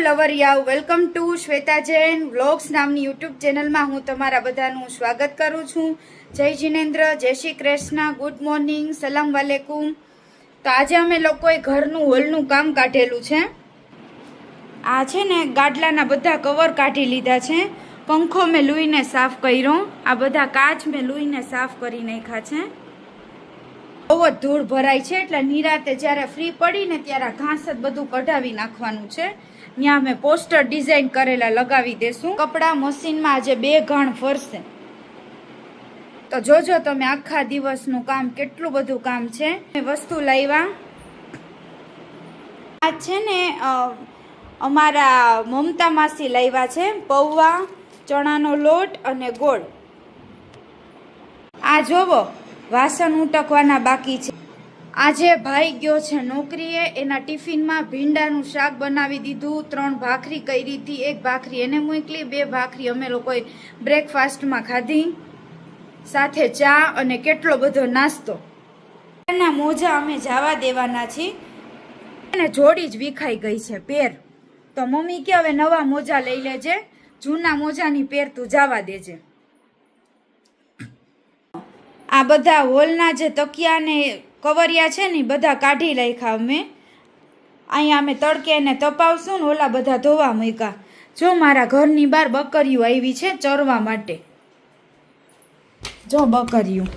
લવરિયાઓ welcome to Shweta Jain vlogs નામની YouTube ચેનલમાં હું તમારા બધાનું સ્વાગત કરું છું. જય જિનેન્દ્ર, જય શ્રી કૃષ્ણ ગુડ મોર્નિંગ સલામ વાલેકુમ. તો આજે અમે લોકોએ ઘરનું, હોલનું કામ કાઢેલું છે. આ છે ને ગાડલાના બધા કવર કાઢી લીધા છે. પંખો મેં લૂઈને સાફ કર્યો. આ બધા કાચ મેં લૂઈને સાફ કરી નાખ્યા છે. બહુ જ ધૂળ ભરાય છે, એટલે નિરાતે જ્યારે ફ્રી પડીને ત્યારે ઘાસ જ બધું કઢાવી નાખવાનું છે. ત્યાં અમે પોસ્ટર ડિઝાઇન કરેલા લગાવી દેશું. કપડાં મશીનમાં આજે બે ઘણ ફરશે. તો જોજો તમે આખા દિવસનું કામ કેટલું બધું કામ છે. વસ્તુ લાવ્યા. આ છે ને અમારા મમતા માસી લાવ્યા છે પૌવા, ચણાનો લોટ અને ગોળ. આ જોવો, વાસણ ઉટકવાના બાકી છે. આજે ભાઈ ગયો છે નોકરીએ, એના ટિફિનમાં ભીંડાનું શાક બનાવી દીધું, ત્રણ ભાખરી કરી હતી, એક ભાખરી એને મૂકલી, બે ભાખરી અમે લોકોએ બ્રેકફાસ્ટમાં ખાધી, સાથે ચા અને કેટલો બધો નાસ્તો. એના મોજા અમે જવા દેવાના છીએ. અને જોડી જ વિખાઈ ગઈ છે પેર. તો મમ્મી કે હવે નવા મોજા લઈ લેજે, જૂના મોજાની પેર તું જવા દેજે. આ બધા હોલના જે તકિયા ને કવરિયા છે ને બધા કાઢી નાખ્યા અમે. અહીંયા અમે તડકે એને તપાવશું ને ઓલા બધા ધોવા મૂક્યા જો મારા ઘરની બહાર બકરીઓ આવી છે ચરવા માટે. જો બકરીયું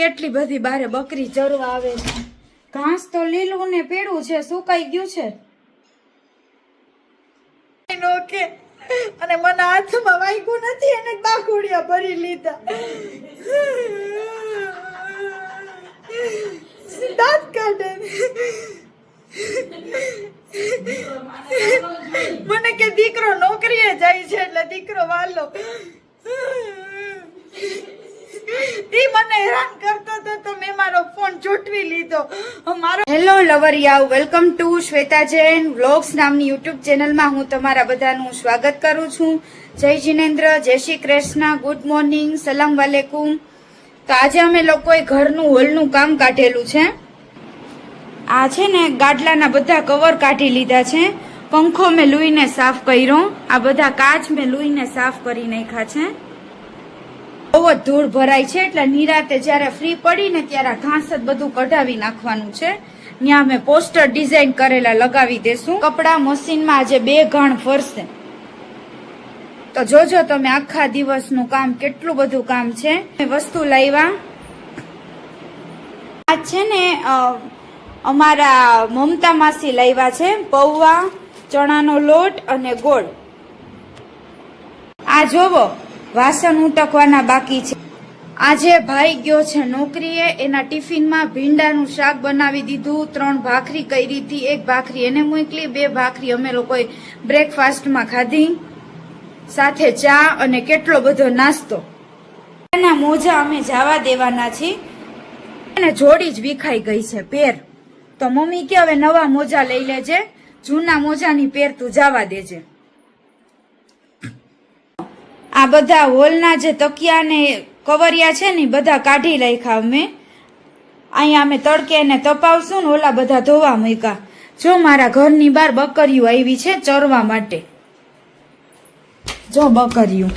કેટલી બધી બારે બકરી ચરવા આવે છે. ઘાસ તો લીલું ને પીળું છે, સુકાઈ ગયું છે. નોકે અને મને હાથમાં વાગ્યું નથી, એને બાકુડિયા ભરી લીધા. દાંત કાઢે મને કે દીકરો નોકરીએ જાય છે, એટલે દીકરો વાલો. ઈ મને હેરાન કરતો હતો તો મેં મારો ફોન ચૂંટવી લીધો. મારો hello લવરિયાઓ. Welcome to Shweta Jain vlogs નામની યુટ્યુબ ચેનલમાં હું તમારા બધાનું સ્વાગત કરું છું. જય જીનેન્દ્ર, જય શ્રી કૃષ્ણ, ગુડ મોર્નિંગ, સલામ વાલેકુમ. તો આજે અમે લોકોએ ઘરનું હોલનું કામ કાઢેલું છે. આ છે ને ગાડલાના બધા કવર કાઢી લીધા છે. પંખો મેં લૂઈને સાફ કર્યો. આ બધા કાચ મેં લૂઈને સાફ કરી નાખ્યા છે. બહુ ધૂળ ભરાય છે એટલે નિરાતે જ્યારે ફ્રી પડીને ત્યારે ઘાસ જ બધું કઢાવી નાખવાનું છે. ત્યાં અમે પોસ્ટર ડિઝાઇન કરેલા લગાવી દેશું. કપડા મશીનમાં આજે બે ઘણ ફરશે. તો જોજો તમે આખા દિવસનું કામ કેટલું બધું કામ છે. વસ્તુ લાવ્યા. આ છે ને અમારા મમતા માસી લાવ્યા છે પૌવા, ચણાનો લોટ અને ગોળ. આ જોવો. વાસણ ઉટકવાના બાકી છે. આજે ભાઈ ગયો છે નોકરીએ, એના ટિફિનમાં ભીંડાનું શાક બનાવી દીધું, ત્રણ ભાખરી કરી હતી, એક ભાખરી એને મોકલી, બે ભાખરી અમે લોકોએ બ્રેકફાસ્ટમાં ખાધી, સાથે ચા અને કેટલો બધો નાસ્તો. એના મોજા અમે જવા દેવાના છીએ. અને જોડી જ વિખાઈ ગઈ છે પેર. તો મમ્મી કે હવે નવા મોજા લઈ લેજે, જૂના મોજાની પેર તું જવા દેજે. આ બધા હોલના જે તકિયા ને કવરિયા છે ને બધા કાઢી નાખ્યા અમે. અહીંયા અમે તડકે એને તપાવશું ને ઓલા બધા ધોવા મૂક્યા જો મારા ઘરની બહાર બકરીઓ આવી છે ચરવા માટે. જો બકરીયું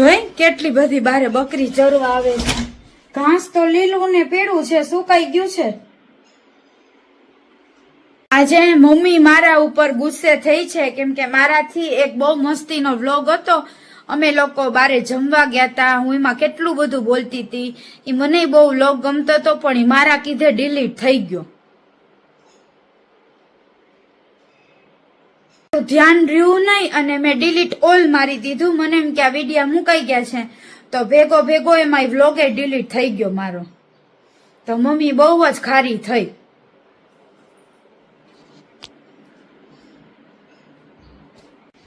જોઈ? કેટલી બધી બારે બકરી ચરવા આવે છે. ઘાસ તો લીલું ને પીળું છે, સુકાઈ ગયું છે. આજે મમ્મી મારા ઉપર ગુસ્સે થઈ છે, કેમ કે મારાથી એક બહુ મસ્તીનો વ્લોગ હતો. અમે લોકો બારે જમવા ગયા તા, હું એમાં કેટલું બધું બોલતી હતી એ મને બહુ વ્લોગ ગમતો હતો પણ ઈ મારા કીધે ડિલીટ થઈ ગયો. ધ્યાન રહ્યું નહીં અને મેં ડિલીટ ઓલ મારી દીધું. મને એમ કે આ વિડીયા મુકાઈ ગયા છે. તો ભેગો ભેગો એમાં વ્લોગે ડિલીટ થઈ ગયો મારો. તો મમ્મી બહુ જ ખારી થઈ.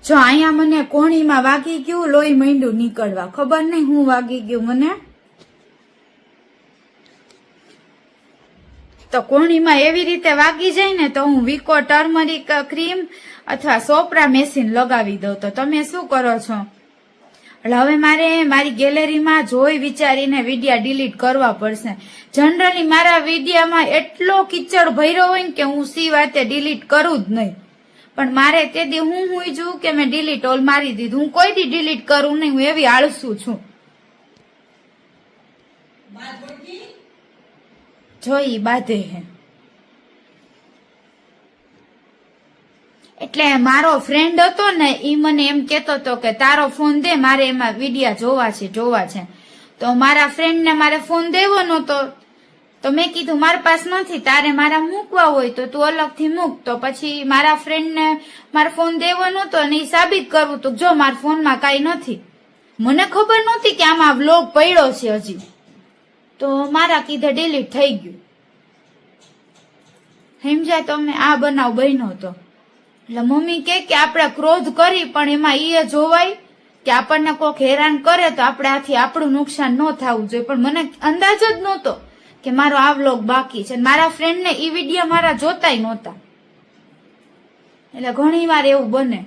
જો અહીંયા મને કોણીમાં વાગી ગયું, લોહી માંડ્યું નીકળવા. ખબર નહીં હું વાગી ગયું મને. તો કોણીમાં એવી રીતે વાગી જાય ને તો હું વિકો ટર્મરિક ક્રીમ અથવા સોપરા મેસીન લગાવી દઉં તો તમે શું કરો છો? એટલે હવે મારે મારી ગેલેરીમાં જોઈ વિચારીને વિડિયા ડિલીટ કરવા પડશે. જનરલી મારા વિડિયામાં એટલો કિચડ ભર્યો હોય ને કે હું સી વાતે ડિલીટ કરું જ નહીં. પણ મારે તે દી હું હું જોઉં કે મેં ડિલીટ ઓલ મારી દીધું. હું કોઈ દી ડિલીટ કરું નહીં હું એવી આળસુ છું. જોઈ બાધે હે. એટલે મારો ફ્રેન્ડ હતો ને, ઈ મને એમ કેતો હતો કે, તારો ફોન દે, મારે એમાં વિડિયા જોવા છે જોવા છે. તો મારા ફ્રેન્ડ ને મારે ફોન દેવો નતો તો મેં કીધું, મારા પાસ નથી, તારે મારા મૂકવા હોય તો તું અલગથી મૂક. તો પછી મારા ફ્રેન્ડ ને મારો ફોન દેવો નતો અને એ સાબિત કરવું તો જો મારા ફોનમાં કાંઈ નથી. મને ખબર નહોતી કે આમાં વ્લોગ પડ્યો છે હજી. તો મારા કીધે ડિલીટ થઈ ગયું. સમજાય તમે આ બનાવ બન્યો હતો. એટલે મમ્મી કે કે આપણે ક્રોધ કરી, પણ એમાં એ જોવાય કે આપણને કોઈક હેરાન કરે તો આપણે આથી આપણું નુકસાન ન થવું જોઈએ. પણ મને અંદાજ જ નહોતો કે મારો આ વ્લોગ બાકી છે. મારા ફ્રેન્ડને એ વીડિયો મારા જોતાય નહોતા. એટલે ઘણી વાર એવું બને.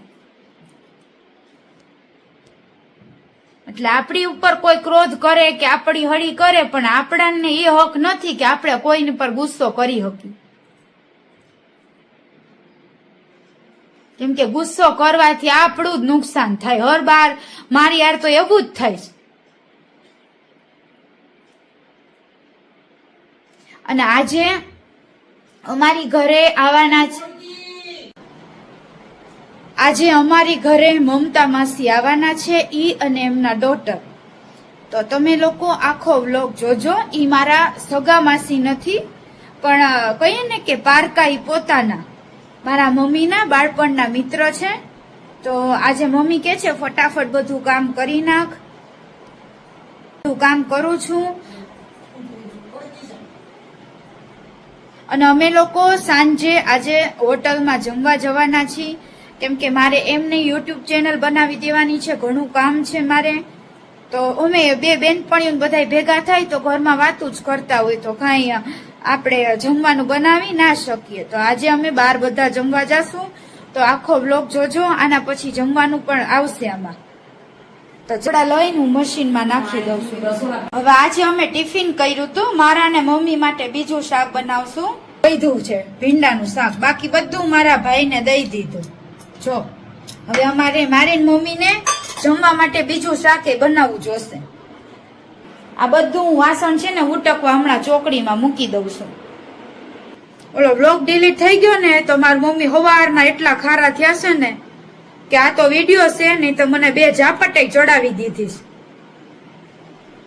એટલે આપણી ઉપર કોઈ ક્રોધ કરે કે આપણી હળી કરે, પણ આપણને એ હક નથી કે આપણે કોઈની પર ગુસ્સો કરી શકીએ. કેમ કે ગુસ્સો કરવાથી આપણું જ નુકસાન થાય, હર બાર. મારી યાર તો એવું જ થાય અને આજે અમારી ઘરે આવવાના છે. આજે અમારી ઘરે મમતા માસી આવવાના છે, ઈ અને એમના ડોટર તો તમે લોકો આખો વ્લોગ જોજો. ઈ મારા સગા માસી નથી, પણ કહીએ ને કે પારકા ઈ પોતાના. મારા મમ્મીના બાળપણના મિત્ર છે. તો આજે મમ્મી કે છે, ફટાફટ બધું કામ કરી નાખ. બધું કામ કરું છું. અને અમે લોકો સાંજે આજે હોટલમાં જમવા જવાના છીએ. કેમ કે મારે એમને યુટ્યુબ ચેનલ બનાવી દેવાની છે, ઘણું કામ છે મારે. તો અમે બે બેનપણીઓ બધા ભેગા થાય તો ઘરમાં વાતું જ કરતા હોય તો કાંઈ આપણે જમવાનું બનાવી ના શકીએ. તો આજે અમે બાર બધા જમવા જશું. તો આખો બ્લોક જોજો, આના પછી જમવાનું પણ આવશે આમાં. તો જડા લઈને હું મશીનમાં નાખી દઉં છું. હવે આજે અમે ટિફિન કર્યું હતું. મારા ને મમ્મી માટે બીજું શાક બનાવશું. કીધું છે, ભીંડાનું શાક. બાકી બધું મારા ભાઈને દઈ દીધું. જો, હવે અમારે મારી મમ્મીને જમવા માટે બીજું શાક એ બનાવવું જોશે. આ બધું વાસણ છે ને ઉટકવા હમણાં ચોકડીમાં મૂકી દઉં છું. ઓલો બ્લોગ ડિલીટ થઈ ગયો ને તો મારી મમ્મી હવારના એટલા ખારા થયા છે ને કે આ તો વીડિયો છે નહીં તો મને બે ઝાપટે ચડાવી દીધી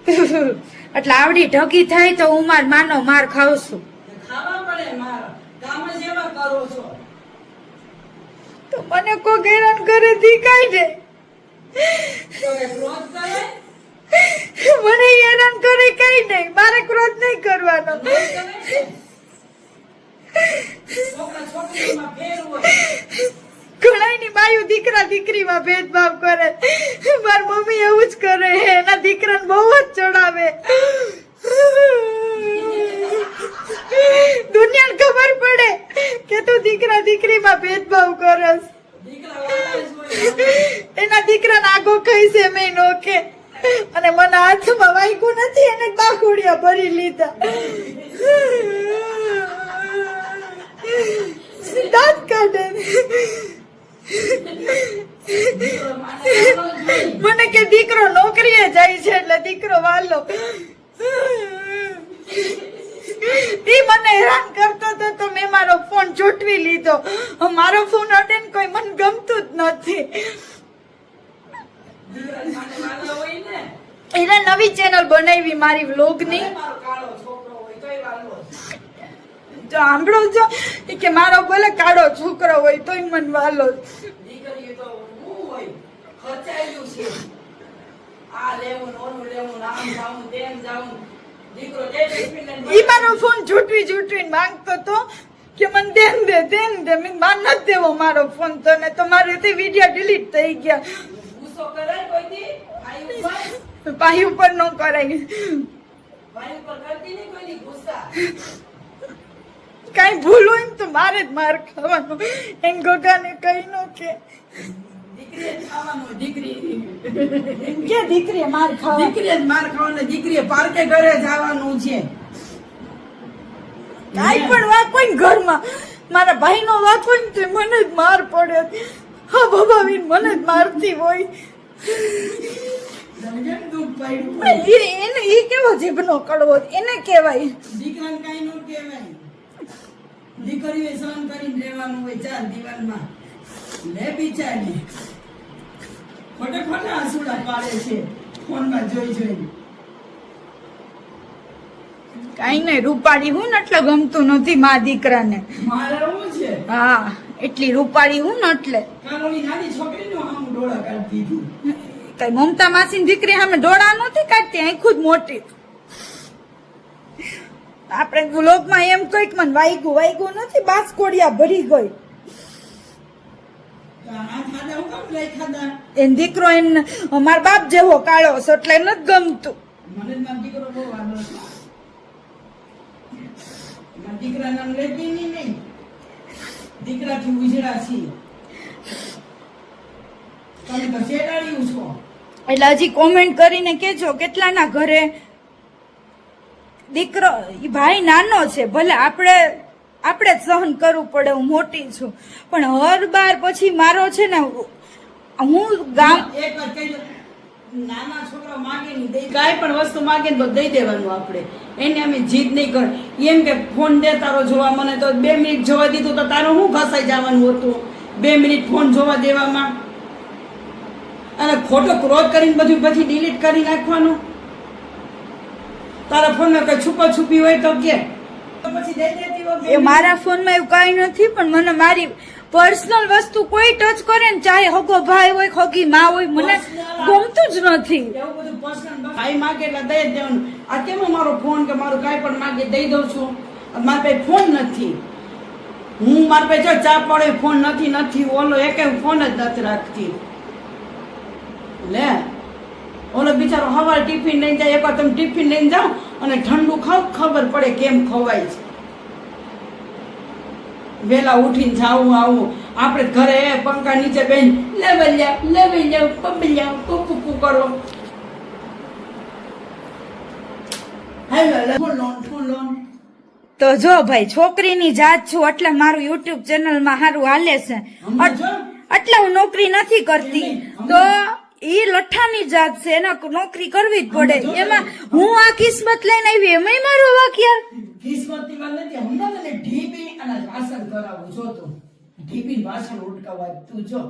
એટલે આવડી ઢગી થાય તો હું માર માનો માર ખાવ છું. તો મને કોઈ હેરાન કરે ક્રોધ કરે મને હેરાન કરે કઈ નહીં. મારે ક્રોધ નહીં કરવાનો. ઘણાયની બાયું દીકરા દીકરીમાં ભેદભાવ કરે. મારી મમ્મી એવું જ કરે એના દીકરાને બહુ જ ચડાવે. દુનિયાને ખબર પડે કે તું દીકરા દીકરીમાં ભેદભાવ કરસ. એના દીકરાને આગો કહીશ છે મેં નોકે અને મને હાથમાં વાગ્યું નથી, એને બાકુડિયા ભરી લીધા. દાંત કાઢે. મને કે દીકરો નોકરીએ જાય છે એટલે દીકરો વાલો. ઈ મને હેરાન કરતો હતો તો મેં મારો ફોન ચૂંટવી લીધો. મારો ફોન અડે કોઈ મને ગમતું જ નથી દીકરા માને વાળો હોય ને એને નવી ચેનલ બનાવી મારી વ્લોગની જ. સાંભળો છો કે મારો ભલે કાળો છોકરો હોય તોય મન વાલો. ને ને ઈ મારો ફોન જૂટવી જૂટવીને માંગતો તો કે મને દેન દે દેન દે. મેં માન નથી દેવો મારો ફોન તો ને તો મારેથી વીડિયો ડિલીટ થઈ ગયા. ગુસ્સો ભાઈ ઉપર નો કરાય. કઈ ઉપર કરતી નહીં કોઈની ગુસ્સા. કાંઈ ભૂલ હોય ને તો મારે જ માર ખાવાનો. એમ ગોગાને કઈ નો કે. દીકરીએ કે માર ખાવા? દીકરીએ જ માર ખાવાનો દીકરીએ પાર્કે ઘરે જવાનું છે. કાંઈ પણ વાત હોય ને ઘરમાં. મારા ભાઈનો વાત હોય ને તે મને જ માર પડે. હા ભભાવીને મને જ મારતી હોય. એને કેવો જીભનો કડવો એને કહેવાય દીકરાને કાંઈ ન કહેવાય દીકરીએ સહન કરીને રહેવાનું હોય ચાર દિવાલમાં લે બિચારી ખોટે ખોટા આંસુડા પાડે છે ફોનમાં જોઈ જોઈને કાંઈ નહીં રૂપાળી હું ને એટલે ગમતું નથી મા દીકરાને. મારે છે? હા એટલી રૂપાળી હું ને એટલે. કાલોની નાની છોકરીનું આમ ડોળા કાઢી દીધું. કઈ મમતા માસી દીકરી સામે ડોળા નથી કાઢતી, આખું જ મોટી આપણે વ્લોગમાં એમ કંઈક મને વાઈગું વાઈગું નથી, બાસકોડિયા ભરી ગઈ. એન દીકરો એમ મારા બાપ જેવો કાળો છે, એટલે નથી ગમતું. દીકરો નામ લેતી નહીં. દીકરાથી ઉજળા છીએ. તમે તો છો. એટલે હજી કોમેન્ટ કરીને કેજો કેટલાના ઘરે દીકરો ભાઈ નાનો છે, ભલે આપણે આપણે જ સહન કરવું પડે, હું મોટી છું. પણ હર બાર પછી મારો છે ને, હું ગામ નાના છોકરા માગે કાંઈ પણ વસ્તુ માગે તો દઈ દેવાનું આપણે. એને અમે જીદ નહીં કર. એમ કે ફોન દે તારો જોવા મને તો બે મિનિટ જોવા દીધું તો તારો શું ઘસાઈ જવાનું હતું? બે મિનિટ ફોન જોવા દેવામાં. અને ખોટો ક્રોધ કરીને બધું પછી ડિલીટ કરી નાખવાનું. તારા ફોનમાં કઈ છુપા છુપી હોય તો કે. એ મારા ફોનમાં એવું કાંઈ નથી પણ મને મારી પર્સનલ વસ્તુ કોઈ ટચ કરે ને ચાહે હગો ભાઈ હોય ખગી માં હોય મને ગમતું જ નથી. ભાઈ માગે એટલે દઈ જ દેવાનું. આ કેમ મારો ફોન કે મારું કાંઈ પણ માગે દઈ દઉં છું? મારા પાસે ફોન નથી. હું મારા પાસે જો ચા પડે ફોન નથી નથી. ઓલો એકે ફોન જ નથી રાખતી. લે ઓલો બિચારો હવાર ટિફિન લઈને જાય એકવાર તમે ટિફિન લઈને જાઓ અને ઠંડુ ખાવ ખબર પડે કેમ ખવાય છે. વેલા ઉઠીને જાવું આવું. આપણે ઘરે પંખા નીચે બેન લેવલ્યા લેવલ્યા પબલ્યા કુકુ કરો. તો જો ભાઈ છોકરીની જાત છું એટલે મારું યુટ્યુબ ચેનલમાં સારું હાલે છે. એટલે હું નોકરી નથી કરતી. તો ઈ લઠ્ઠાની જાત છે એને નોકરી કરવી જ પડે. એમાં હું આ કિસ્મત લઈને આવી એમાં મારો વાક યાર કિસ્મતની વાત નથી હમણાં તને ઢીબી અને વાસણ કરાવું જો તો. ઢીબી વાસણ ઉટકાવવા તું જો.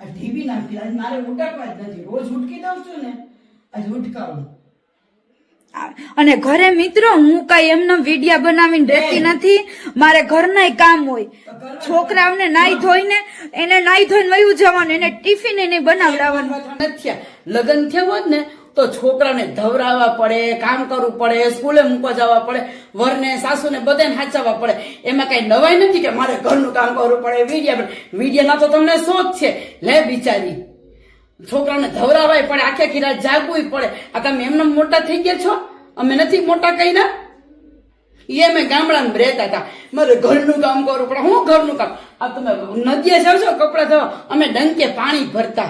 આ ઢીબી નાખી આજ મારે ઉટકવા જ નથી. રોજ ઉટકી દઉં છું ને આજ ઉટકાવું. અને ઘરે મિત્રો હું કઈ એમને વિડિયા બનાવીને રહેતી નથી. મારે ઘરના કામ હોય. છોકરાઓને નાઈ ધોઈને એને નાઈ ધોઈને વયું જવાનું એને ટિફિન એને બનાવડાવવાનું. લગ્ન થયા હોત ને તો છોકરાને ધવરાવવા પડે કામ કરવું પડે સ્કૂલે મૂકવા જવા પડે વરને સાસુને બધાને સાચવવા પડે. એમાં કઈ નવાઈ નથી કે મારે ઘરનું કામ કરવું પડે વીડિયા વીડિયાના તો તમને શોખ છે. લે બિચારી. છોકરાને ધવરાવાય પડે આખે આખી રાત જાગવું પડે. આ તમે એમને મોટા થઈ ગયા છો? અમે નથી મોટા કર્યા એ અમે ગામડામાં રહેતા હતા. મારે ઘરનું કામ કરવું પડે. હું ઘરનું કામ? આ તમે નદીએ જાવ છો કપડા ધોવા. અમે ડંકે પાણી ભરતા.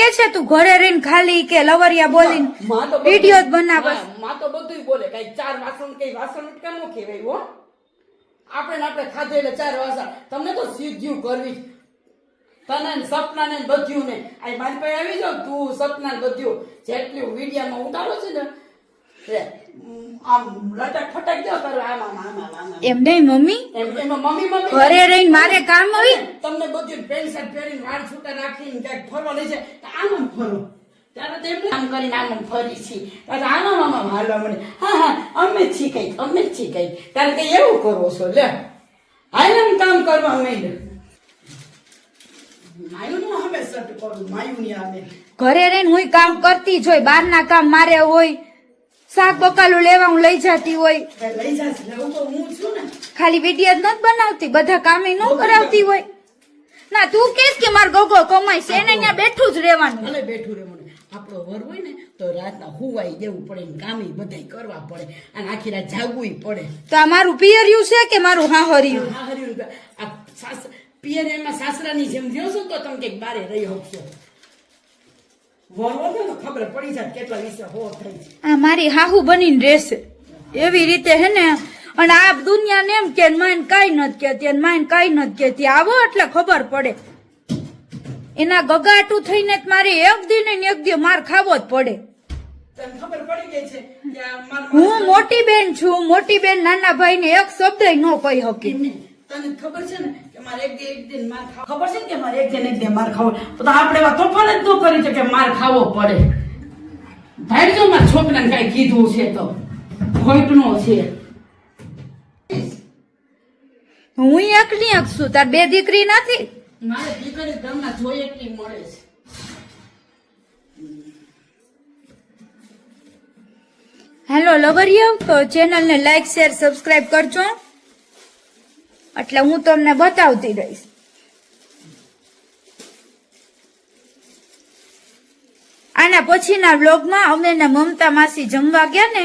કે છે તું ઘરે રહીને ખાલી કે લવરિયા બોલીને? માં વીડિયો જ બનાવે માં- માં તો બધું બોલે. કઈ ચાર વાસણ કઈ વાસણ કેમ નો કહેવાય હો. આપણે આપણે ખાધે એટલે ચાર વાસણ. તમને તો સીધ્યું કરવી. તને ને સપના ને બધ્યું ને આ મારી પાસે આવી જાવ તું સપના ને બધ્યું. જેટલું વિડીયામાં ઉતારો છે ને. એમ નહીં મમ્મી? ઘરે રહીને મારે કામ હોય? તમને બધું પેન્ટ શર્ટ પહેરીને વાળ છૂટા રાખીને ક્યાંક ફરવા લઈ જાય તો આમ આમ ફરો. ત્યારે તો એમને આમ કરીને આમ ફરી છી. ત્યારે આમ મામા હાલવા મને હા હા અમે જ કઈ અમે જ શીખાઈ ત્યારે કઈ એવું કરો છો લે. હાલ આમ કામ કરવા માંડ માયુનું અમે સટ કરું માયુની આવે ઘરે રહીને હું કામ કરતી જ હોય બહારના કામ મારે હોય. શાક બકાલું લેવા હું લઈ જતી હોય. ને. ખાલી વીડિયો જ નથી બનાવતી બધા કામે ન કરાવતી હોય. ના તું કેસ કે માર ગોગો કમાય છે એને અહીંયા બેઠું જ રહેવાનું. ભલે બેઠું રહેવાનું આપણો વર હોય ને તો રાતના હુવાઈ દેવું પડે ને કામે બધાય કરવા પડે. અને આખી રાત જાગવું પડે. તો આ મારું પિયર્યું છે કે મારું હાહર્યું? હા હર્યું આ સાસ પિયર એમાં સાસરાની જેમ રહ્યો છો તો તમે કંઈક બારે રહી શકશો વર હોય ને તો ખબર પડી જાય કેટલા વિશે હો થઈ છે આ મારી હાહુ બનીને રહેશે એવી રીતે હે ને અને આ દુનિયાને એમ કે માઇન કાંઈ નથી કહેતી અને માઇન કાંઈ નથી કહેતી આવો એટલે ખબર પડે એના ગગાટું થઈને મારે એક દી ને એક દી માર ખાવો જ પડે હું મોટી બેન છું મોટી બેન નાના ભાઈને એક શબ્દ ન કહી શકી તને ખબર છે ને કે મારે એક દી એક દિન માર ખાવો? ખબર છે ને કે મારે એક દિન એક દિન માર ખાવો? તો આપણે એવા તોફાન જ ન કરી છે કે માર ખાવો પડે. ભાઈ જો મારા છોકરાને કઈ કીધું છે તો ખોટનો છે. હું એકલી એક છું તાર બે દીકરી નથી? મારે દીકરી ઘરમાં જોઈ એટલી મળે છે. હેલો લવરિયો તો ચેનલને લાઈક શેર સબસ્ક્રાઇબ કરજો. એટલે હું તમને બતાવતી રહીશ. આના પછીના વ્લોગમાં અમે ને મમતા માસી જમવા ગયા ને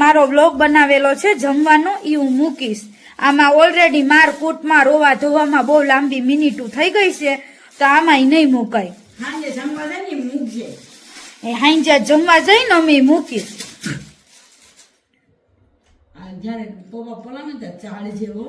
મારો વ્લોગ બનાવેલો છે જમવાનો એ હું મૂકીશ. આમાં ઓલરેડી માર કૂટમાં રોવા ધોવામાં બહુ લાંબી મિનિટો થઈ ગઈ છે તો આમાં નહીં મુકાય. હાંજે જમવા જઈ ને એ અમે મૂકીશ. આ જયારે પપ્પા પલાવે ને ચાળ જેવો.